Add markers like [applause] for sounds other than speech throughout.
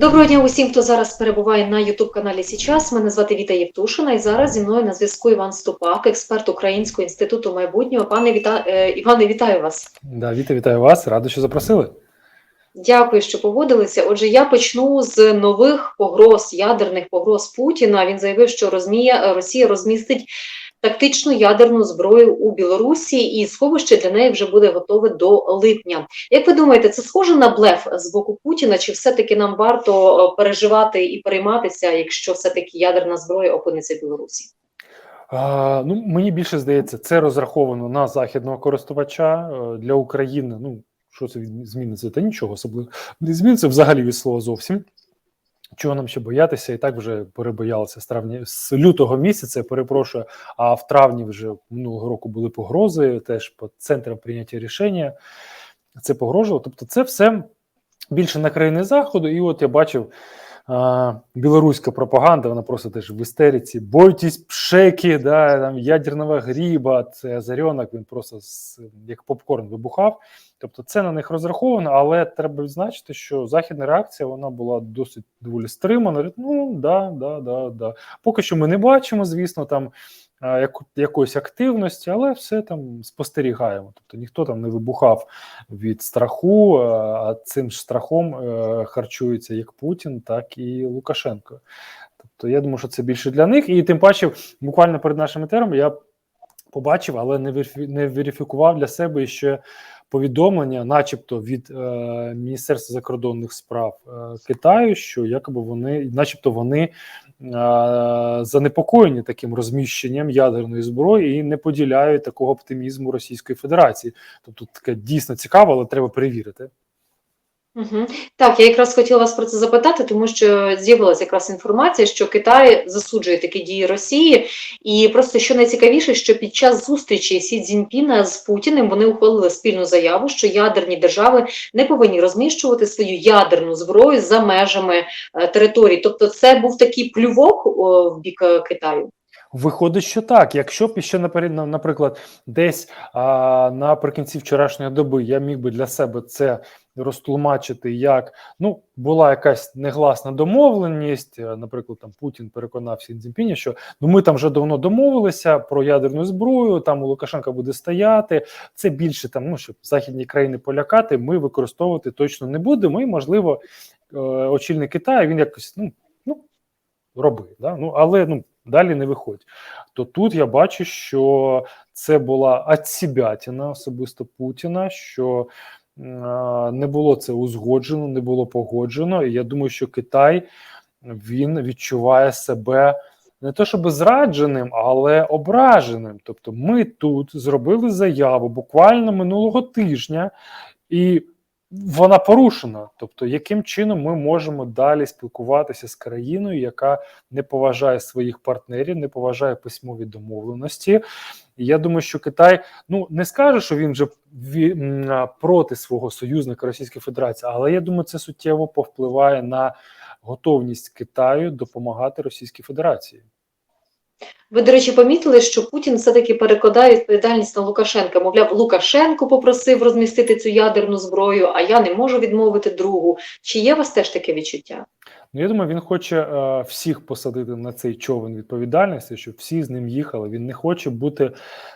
Доброго дня усім, хто зараз перебуває на Ютуб каналі Січас. Мене звати Віта Євтушина, і зараз зі мною на зв'язку Іван Ступак, експерт Українського інституту майбутнього. Пане Віта... е, Іване, вітаю вас. Да, Віта, вітаю вас. Радо, що запросили. Дякую, що погодилися. Отже, я почну з нових погроз, ядерних погроз Путіна. Він заявив, що розмія Росія розмістить тактичну ядерну зброю у Білорусі, і сховище для неї вже буде готове до липня. Як ви думаєте, це схоже на блеф з боку Путіна? Чи все-таки нам варто е, переживати і перейматися, якщо все-таки ядерна зброя опиниться в Білорусі? А, ну, мені більше здається, це розраховано на західного користувача е, для України. Ну, що це зміниться? Та нічого особливого. Не зміниться взагалі від слова зовсім. Чого нам ще боятися? І так вже перебоялися з травня з лютого місяця. Перепрошую. А в травні вже минулого року були погрози, теж по центрам прийняття рішення. Це погрожувало. Тобто, це все більше на країни заходу. І от я бачив. А, білоруська пропаганда, вона просто теж в істериці. Бойтесь пшеки, да, там ядерного гріба, це озарьонок, він просто з, як попкорн вибухав. Тобто це на них розраховано, але треба відзначити, що західна реакція вона була досить доволі стримана. Ну да, да, да, да. Поки що ми не бачимо, звісно, там якоїсь активності, але все там спостерігаємо. Тобто ніхто там не вибухав від страху, а цим ж страхом е, харчується як Путін, так і Лукашенко. Тобто, я думаю, що це більше для них. І тим паче, буквально перед нашим етером я побачив, але не верифікував для себе ще повідомлення, начебто від е, Міністерства закордонних справ е, Китаю, що якоби вони, начебто, вони занепокоєні таким розміщенням ядерної зброї і не поділяють такого оптимізму Російської Федерації. Тобто таке дійсно цікаво, але треба перевірити. Угу. Так, я якраз хотіла вас про це запитати, тому що з'явилася якраз інформація, що Китай засуджує такі дії Росії, і просто що найцікавіше, що під час зустрічі Сі Цзіньпіна з Путіним вони ухвалили спільну заяву, що ядерні держави не повинні розміщувати свою ядерну зброю за межами е, території. Тобто, це був такий плювок в бік е, Китаю. Виходить, що так. Якщо б ще наприклад, десь а, наприкінці вчорашньої доби я міг би для себе це розтлумачити, як ну була якась негласна домовленість. е, Наприклад, там Путін переконав Сі що ну ми там вже давно домовилися про ядерну зброю. Там у Лукашенка буде стояти. Це більше там, ну щоб західні країни полякати. Ми використовувати точно не будемо. І можливо, е, очільник Китаю він якось ну ну роби. Да? Ну але ну далі не виходь. То тут я бачу, що це була отсібятіна особисто Путіна, що не було це узгоджено, не було погоджено. І я думаю, що Китай він відчуває себе не то щоб зрадженим, але ображеним. Тобто, ми тут зробили заяву буквально минулого тижня, і вона порушена. Тобто, яким чином ми можемо далі спілкуватися з країною, яка не поважає своїх партнерів, не поважає письмові домовленості. Я думаю, що Китай ну не скаже, що він вже проти свого союзника Російської Федерації, але я думаю, це суттєво повпливає на готовність Китаю допомагати Російській Федерації. Ви, до речі, помітили, що Путін все-таки перекладає відповідальність на Лукашенка. Мовляв, Лукашенко попросив розмістити цю ядерну зброю, а я не можу відмовити другу. Чи є у вас теж таке відчуття? Ну, я думаю, він хоче е, всіх посадити на цей човен відповідальності, щоб всі з ним їхали. Він не хоче бути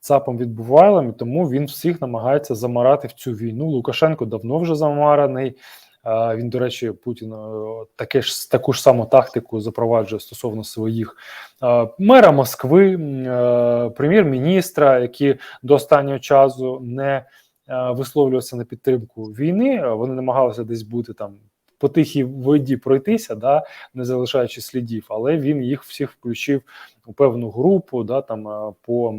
цапом від Бувайлом, і тому він всіх намагається замарати в цю війну. Лукашенко давно вже замараний. Він, до речі, Путін е, таке ж таку ж саму тактику запроваджує стосовно своїх е, мера Москви, е, прем'єр-міністра, які до останнього часу не висловлювалися на підтримку війни. Вони намагалися десь бути там по тихій воді пройтися, да, не залишаючи слідів, але він їх всіх включив у певну групу, да, там по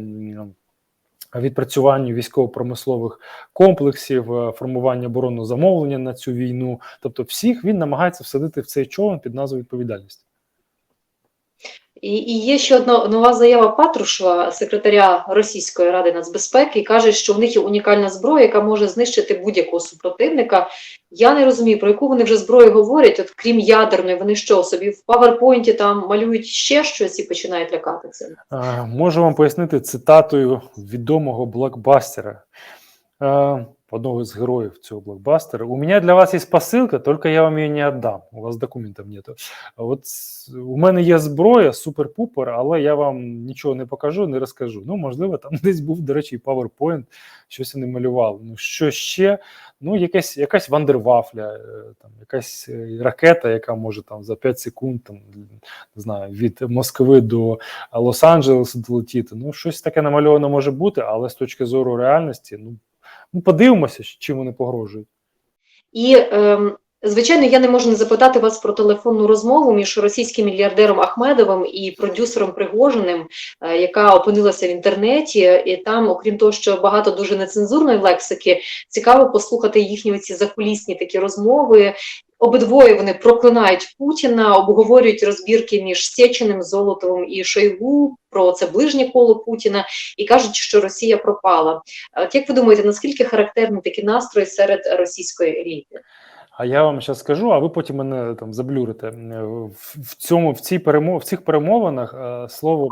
відпрацюванню військово-промислових комплексів, е, формування оборонного замовлення на цю війну. Тобто, всіх він намагається всадити в цей човен під назвою відповідальність. І, і є ще одна нова заява Патрушева, секретаря Російської ради нацбезпеки, каже, що в них є унікальна зброя, яка може знищити будь-якого супротивника. Я не розумію, про яку вони вже зброю говорять, от крім ядерної, вони що собі в паверпойнті там малюють ще щось і починають лякати цим. Можу вам пояснити цитатою відомого блокбастера. Одного из героев цього блокбастера. У меня для вас есть посилка, только я вам її не віддам. У вас документів нету. От у мене є зброя, супер-пупер, але я вам нічого не покажу, не розкажу. Ну, можливо, там [laughs] десь був, до речі, PowerPoint, щось вони малювали. Ну, що ще? Ну, якась, якась вандервафля, е, там, якась е, ракета, яка може там за 5 секунд там, не знаю, від Москви до Лос-Анджелесу долетіти. Ну, щось таке намальовано може бути, але з точки зору реальності, ну, ну подивимося, чим вони погрожують. І ем, звичайно, я не можу не запитати вас про телефонну розмову між російським мільярдером Ахмедовим і продюсером Пригожиним, е, яка опинилася в інтернеті. І там, окрім того, що багато дуже нецензурної лексики, цікаво послухати їхні ці закулісні такі розмови. Обидвоє вони проклинають Путіна, обговорюють розбірки між Сєчиним, Золотовим і Шойгу про це ближнє коло Путіна і кажуть, що Росія пропала. От як ви думаєте, наскільки характерні такі настрої серед російської еліти? А я вам зараз скажу, а ви потім мене там заблюрите. Е, В, цьому в цій перемов, в цих перемовинах е, слово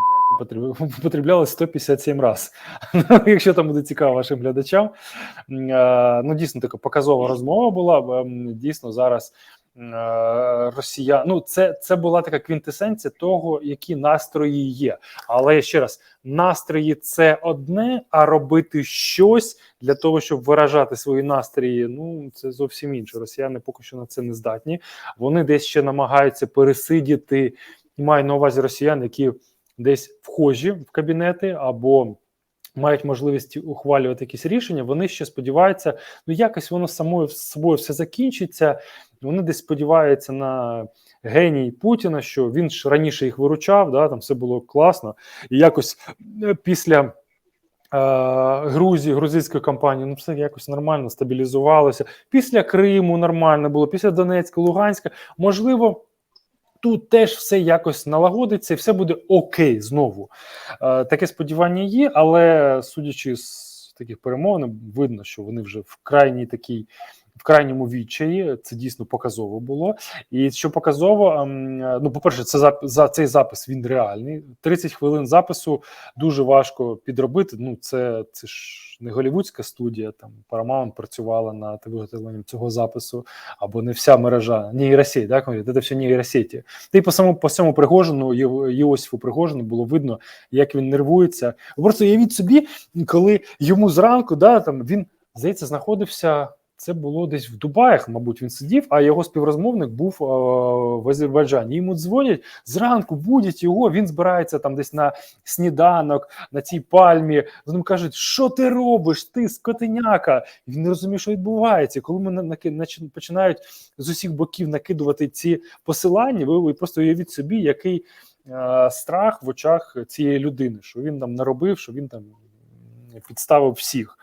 употреблялось 157 разів. [laughs] Якщо там буде цікаво вашим глядачам. Е, Ну, дійсно така показова розмова була. Ем, Дійсно, зараз е. Ну, це, це була така квінтесенція того, які настрої є. Але ще раз, настрої це одне, а робити щось для того, щоб виражати свої настрої, ну це зовсім інше. Росіяни поки що на це не здатні. Вони десь ще намагаються пересидіти, маю на увазі росіян, які десь вхожі в кабінети або. Мають можливість ухвалювати якісь рішення, вони ще сподіваються, ну якось воно самою собою все закінчиться. Вони десь сподіваються на геній Путіна, що він ж раніше їх виручав, да, там все було класно, і якось е, після е, Грузії, грузинської кампанії, ну все якось нормально стабілізувалося. Після Криму нормально було, після Донецька, Луганська, можливо. Тут теж все якось налагодиться, і все буде окей знову. Е, таке сподівання є, але судячи з таких перемовин, видно, що вони вже в крайній такій. В крайньому відчаї це дійсно показово було. І що показово, ем, е, ну, по-перше, це зап- за цей запис він реальний. 30 хвилин запису дуже важко підробити. Ну, це, це ж не голівудська студія. Там Paramount працювала над виготовленням цього запису, або не вся мережа нейросеть, так говорять, це все нейросеті. Та й по самому по цьому Пригожину, Йосифу Пригожину було видно, як він нервується. Просто уявіть собі, коли йому зранку, да, там він здається, знаходився. Це було десь в Дубаях, мабуть, він сидів, а його співрозмовник був е, в Азербайджані. Йому дзвонять зранку, будять його. Він збирається там десь на сніданок, на цій пальмі. Ним кажуть, що ти робиш? Ти скотиняка. І він не розуміє, що відбувається. Коли начи- починають з усіх боків накидувати ці посилання, ви, просто уявіть собі, який е, страх в очах цієї людини, що він там наробив, що він там підставив всіх.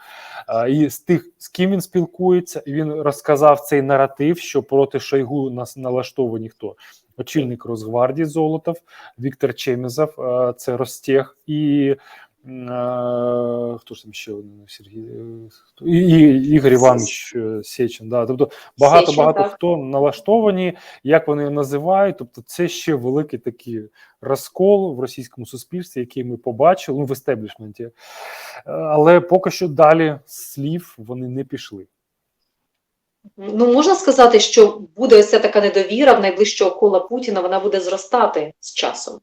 І з тих, з ким він спілкується, він розказав цей наратив, що проти Шойгу нас налаштовані хто? Очільник Росгвардії Золотов, Віктор Чемізов, це Ростех, і хто ж там ще один Сергій е, і, і Ігор Іванович е, Сечин. Да. Тобто багато Сечин, багато так. хто налаштовані, як вони називають. Тобто, це ще великий такий розкол в російському суспільстві, який ми побачили ну, в естеблішменті. Е, Але поки що далі слів вони не пішли. Ну можна сказати, що буде ось ця така недовіра в найближчого кола Путіна, вона буде зростати з часом.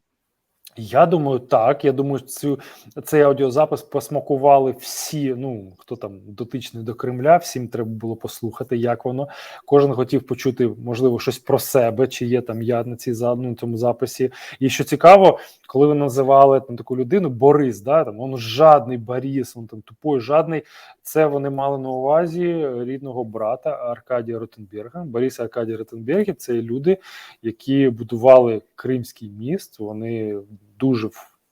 Я думаю, так. Я думаю, цю цей аудіозапис посмакували всі. Ну хто там дотичний до Кремля, всім треба було послухати, як воно. Кожен хотів почути, можливо, щось про себе, чи є там я на цій ну, цьому записі. І що цікаво, коли ви називали там таку людину Борис, да там він жадний Борис, він там тупой, жадний. Це вони мали на увазі рідного брата Аркадія Ротенберга. Борис Аркадій Ротенберг це люди, які будували Кримський міст. Вони дуже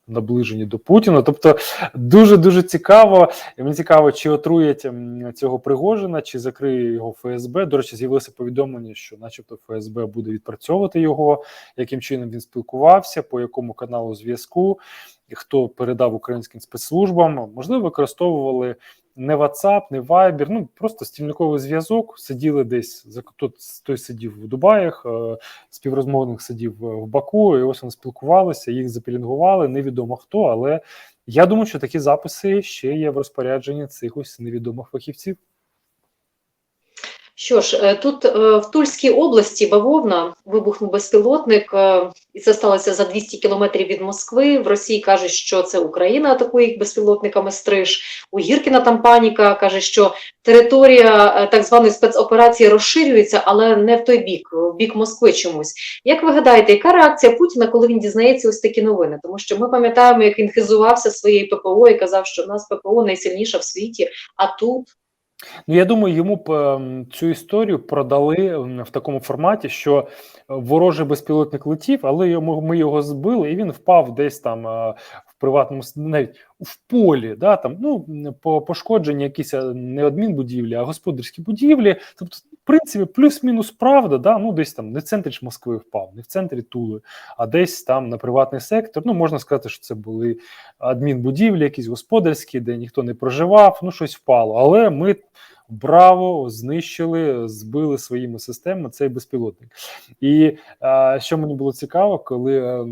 наближені до Путіна. Тобто дуже дуже цікаво. Мені цікаво, чи отруять цього Пригожина, чи закриє його ФСБ. До речі, з'явилося повідомлення, що, начебто, ФСБ буде відпрацьовувати його, яким чином він спілкувався, по якому каналу зв'язку, хто передав українським спецслужбам. Можливо, використовували не WhatsApp, не Viber, ну просто стільниковий зв'язок. Сиділи десь тут той сидів в Дубаях, е, співрозмовник сидів е, в Баку, і ось вони спілкувалися, їх запілінгували. Невідомо хто, але я думаю, що такі записи ще є в розпорядженні цих ось невідомих фахівців. Що ж, е, тут е, в Тульській області бавовна вибухнув безпілотник, е, і це сталося за 200 кілометрів від Москви. В Росії кажуть, що це Україна атакує їх безпілотниками стриж. У Гіркіна там паніка каже, що територія так званої спецоперації розширюється, але не в той бік, в бік Москви чомусь. Як ви гадаєте, яка реакція Путіна, коли він дізнається ось такі новини? Тому що ми пам'ятаємо, як він хизувався своєю ППО і казав, що в нас ППО найсильніша в світі, а тут. Ну, я думаю, йому б ем, цю історію продали в такому форматі, що е, ворожий безпілотник летів, але йому ми його збили, і він впав десь там е, приватному навіть в полі. Да, там ну по пошкодженні якісь е, не адмінбудівлі, а господарські будівлі. Тобто, в принципі, плюс-мінус правда, да, ну десь там не в центрі ж Москви впав, не в центрі Тули, а десь там на приватний сектор. Ну можна сказати, що це були адмінбудівлі, якісь господарські, де ніхто не проживав, ну щось впало. Але ми браво знищили, збили своїми системами цей безпілотник. І е, що мені було цікаво, коли е,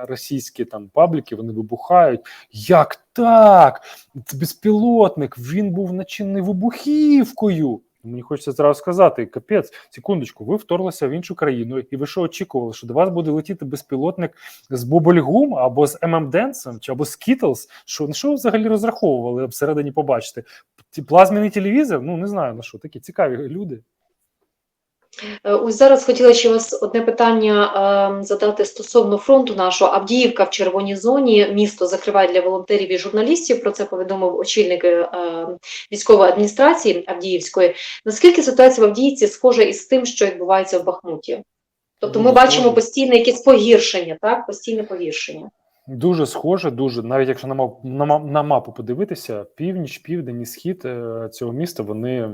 російські там пабліки вони вибухають. Як так? Це безпілотник, він був начинений вибухівкою. Мені хочеться зразу сказати: капець, секундочку, ви вторглися в іншу країну, і ви що очікували, що до вас буде летіти безпілотник з Бобольгум або з ММДенсом, чи або з Кітлс? Що на що ви взагалі розраховували всередині побачити? Плазменний телевізор? Ну не знаю на що, такі цікаві люди. Е, Ось зараз хотіла ще вас одне питання е, задати стосовно фронту нашого. Авдіївка в червоній зоні. Місто закриває для волонтерів і журналістів. Про це повідомив очільник е, військової адміністрації Авдіївської. Наскільки ситуація в Авдіївці схожа із тим, що відбувається в Бахмуті? Тобто ми бачимо постійне якесь погіршення, так? Постійне погіршення. Дуже схоже, дуже навіть якщо на мапу, на, ма- на мапу подивитися, північ, південь і схід е, цього міста вони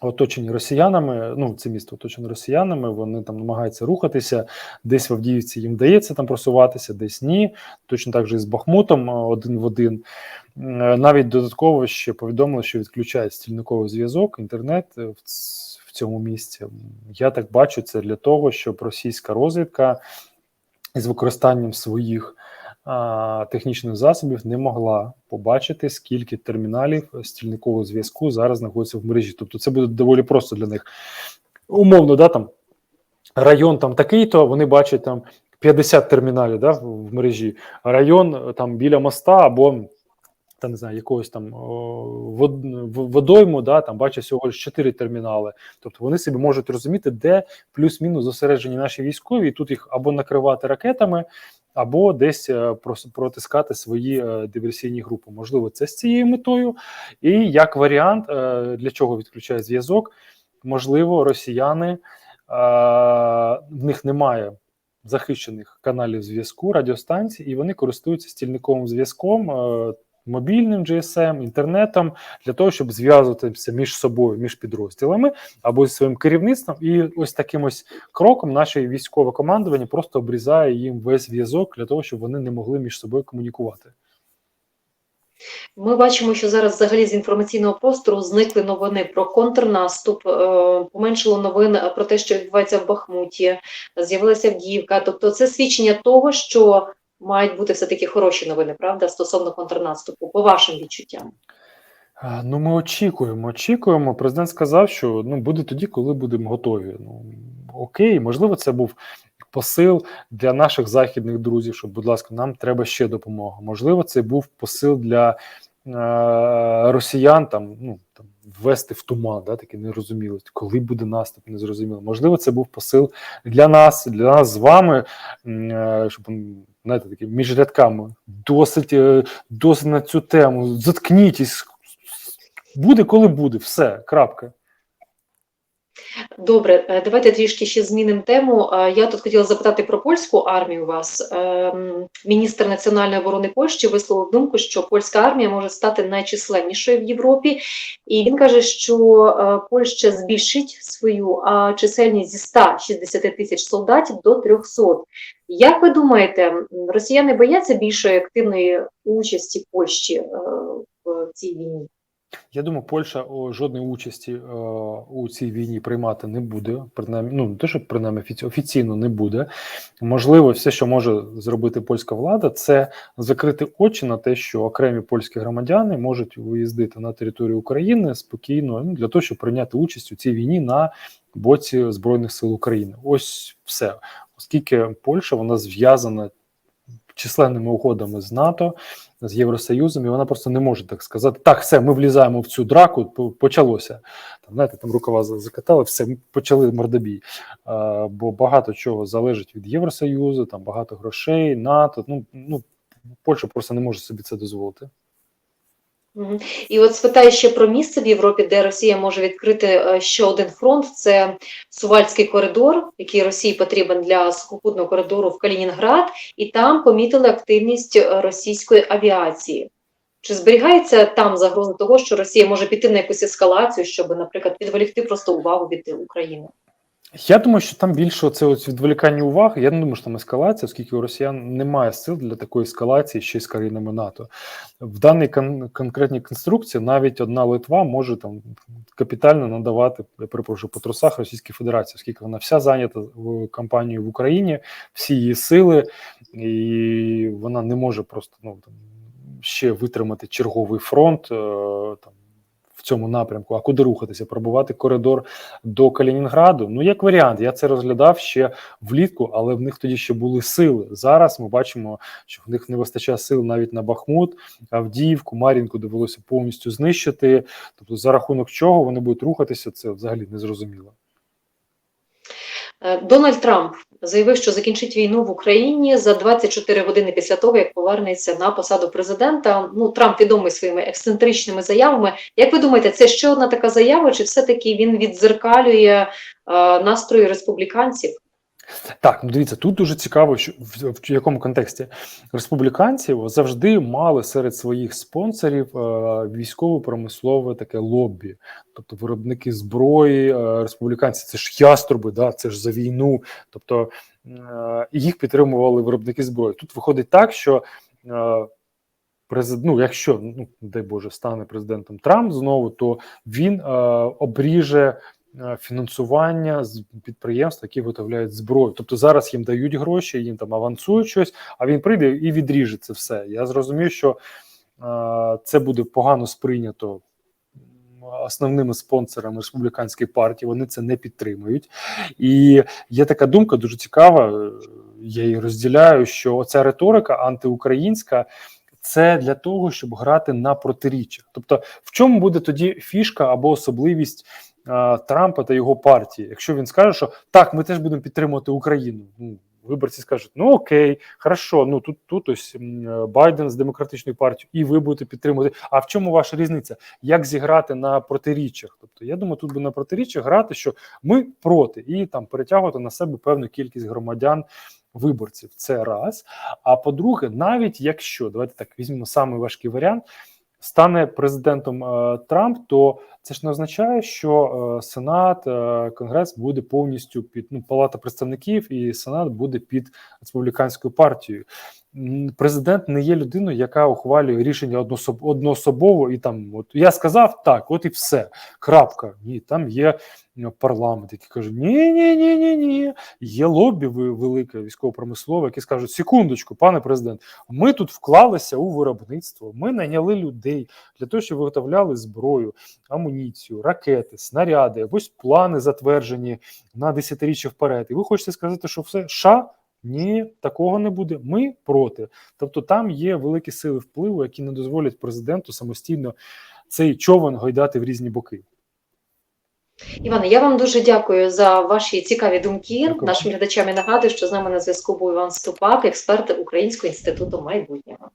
оточені росіянами. Ну, це місто оточене росіянами. Вони там намагаються рухатися. Десь в Авдіївці їм вдається там просуватися, десь ні. Точно так же і з Бахмутом е, один в один. Е, Навіть додатково ще повідомили, що відключають стільниковий зв'язок, інтернет е, в, в цьому місці. Я так бачу, це для того, щоб російська розвідка з використанням своїх технічних засобів не могла побачити, скільки терміналів стільникового зв'язку зараз знаходиться в мережі. Тобто, це буде доволі просто для них. Умовно, да, там район там такий-то, вони бачать там 50 терміналів да, в мережі, район е, там біля моста або та не знаю, якогось там вод, водойму, да, там бачать всього лише 4 термінали. Тобто вони собі можуть розуміти, де плюс-мінус зосереджені наші військові, і тут їх або накривати ракетами, або десь е, протискати свої е, диверсійні групи. Можливо, це з цією метою. І як варіант, е, для чого відключає зв'язок, можливо, росіяни в них немає захищених каналів зв'язку, радіостанцій, і вони користуються стільниковим зв'язком. Мобільним GSM, інтернетом для того, щоб зв'язуватися між собою, між підрозділами або зі своїм керівництвом, і ось таким ось кроком наше військове командування просто обрізає їм весь зв'язок для того, щоб вони не могли між собою комунікувати. Ми бачимо, що зараз взагалі з інформаційного простору зникли новини про контрнаступ, е, поменшило новин про те, що відбувається в Бахмуті, з'явилася Авдіївка. Тобто, це свідчення того, що мають бути все таки хороші новини, правда, стосовно контрнаступу, по вашим відчуттям. Ну, ми очікуємо, очікуємо. Президент сказав, що ну буде тоді, коли будемо готові. Ну окей, можливо, це був посил для наших західних друзів. Що, будь ласка, нам треба ще допомога. Можливо, це був посил для е, росіян там, ну там ввести в туман, да, таке нерозуміло, коли буде наступ, не зрозуміло. Можливо, це був посил для нас, для нас з вами, е, щоб знаєте, такі між рядками досить, е, досить на цю тему. Заткнітесь. Буде, коли буде, все, крапка. Добре, е, давайте трішки ще змінимо тему. Е, Я тут хотіла запитати про польську армію. Вас Ем, міністр національної оборони Польщі висловив думку, що польська армія може стати найчисленнішою в Європі, і він каже, що е, Польща збільшить свою а, чисельність зі 160 тисяч солдатів до 300. Як ви думаєте, росіяни бояться більшої активної участі Польщі в цій війні? Я думаю, Польща жодної участі е, у цій війні приймати не буде. Принаймні, ну не те, що принаймні офіційно не буде. Можливо, все, що може зробити польська влада, це закрити очі на те, що окремі польські громадяни можуть виїздити на територію України спокійно ну, для того, щоб прийняти участь у цій війні на боці збройних сил України. Ось все, оскільки Польща вона зв'язана численними угодами з НАТО, з Євросоюзом, і вона просто не може так сказати: так, все, ми влізаємо в цю драку, почалося. Там, знаєте, там рукава за- закатали, все, ми почали мордобій. А, бо багато чого залежить від Євросоюзу, там багато грошей, НАТО. Ну, ну Польща просто не може собі це дозволити. І от спитаю ще про місце в Європі, де Росія може відкрити е, ще один фронт. Це Сувальський коридор, який Росії потрібен для сухопутного коридору в Калінінград, і там помітили активність е, російської авіації. Чи зберігається там загроза того, що Росія може піти на якусь ескалацію, щоб, наприклад, відволікти просто увагу від України? Я думаю, що там більше це ось відволікання уваги. Я не думаю, що там ескалація, оскільки у росіян немає сил для такої ескалації ще з країнами НАТО. В даній кон- конкретній конструкції навіть одна Литва може там капітально надавати, я перепрошую, по трусах Російській Федерації, оскільки вона вся зайнята в кампанію в Україні, всі її сили, і вона не може просто ну там ще витримати черговий фронт е, там. Цьому напрямку, а куди рухатися? Пробувати коридор до Калінінграду. Ну, як варіант, я це розглядав ще влітку, але в них тоді ще були сили. Зараз ми бачимо, що в них не вистачає сил навіть на Бахмут, Авдіївку, Мар'їнку довелося повністю знищити. Тобто, за рахунок чого вони будуть рухатися, це взагалі не зрозуміло. Е, Дональд Трамп заявив, що закінчить війну в Україні за 24 години після того, як повернеться на посаду президента. Ну, Трамп відомий своїми ексцентричними заявами. Як ви думаєте, це ще одна така заява, чи все-таки він віддзеркалює е, настрої республіканців? Так, ну дивіться, тут дуже цікаво, що в, в якому контексті республіканців завжди мали серед своїх спонсорів е, військово-промислове таке лобі, тобто виробники зброї, е, республіканці це ж яструби, да, це ж за війну. Тобто е, їх підтримували виробники зброї. Тут виходить так, що е, ну, якщо ну дай Боже стане президентом Трамп знову, то він е, обріже фінансування з підприємств, які виготовляють зброю. Тобто зараз їм дають гроші, їм там авансують щось, а він прийде і відріже це все. Я зрозумів, що е, це буде погано сприйнято. Основними спонсорами республіканської партії вони це не підтримують, і є така думка дуже цікава. е, Я її розділяю, що оця риторика антиукраїнська це для того, щоб грати на протиріччя. Тобто, в чому буде тоді фішка або особливість Трампа та його партії, якщо він скаже, що так, ми теж будемо підтримувати Україну. Ну, виборці скажуть: ну окей, хорошо, ну тут тут ось Байден з демократичною партією, і ви будете підтримувати. А в чому ваша різниця? Як зіграти на протиріччях? Тобто, я думаю, тут би на протиріччях грати, що ми проти, і там перетягувати на себе певну кількість громадян. Виборців це раз. А по-друге, навіть якщо давайте так візьмемо самий важкий варіант, стане президентом е, Трамп, то це ж не означає, що е, Сенат, е, Конгрес буде повністю під ну, Палата представників, і Сенат буде під республіканською партією. Президент не є людиною, яка ухвалює рішення одноособово, і там от я сказав так, от і все. Крапка. Ні, там є е, парламент, який каже: ні, ні, ні, ні, ні. Є лобі велике військово-промислове, які скажуть: секундочку, пане президент, ми тут вклалися у виробництво. Ми найняли людей для того, щоб виготовляли зброю, амуніцію, ракети, снаряди. Ось плани затверджені на десятиріччя вперед. І ви хочете сказати, що все США? Ні, такого не буде. Ми проти. Тобто, там є великі сили впливу, які не дозволять президенту самостійно цей човен гойдати в різні боки. Іване, я вам дуже дякую за ваші цікаві думки. Дякую. Нашим глядачам я нагадую, що з нами на зв'язку був Іван Ступак, експерт Українського інституту майбутнього.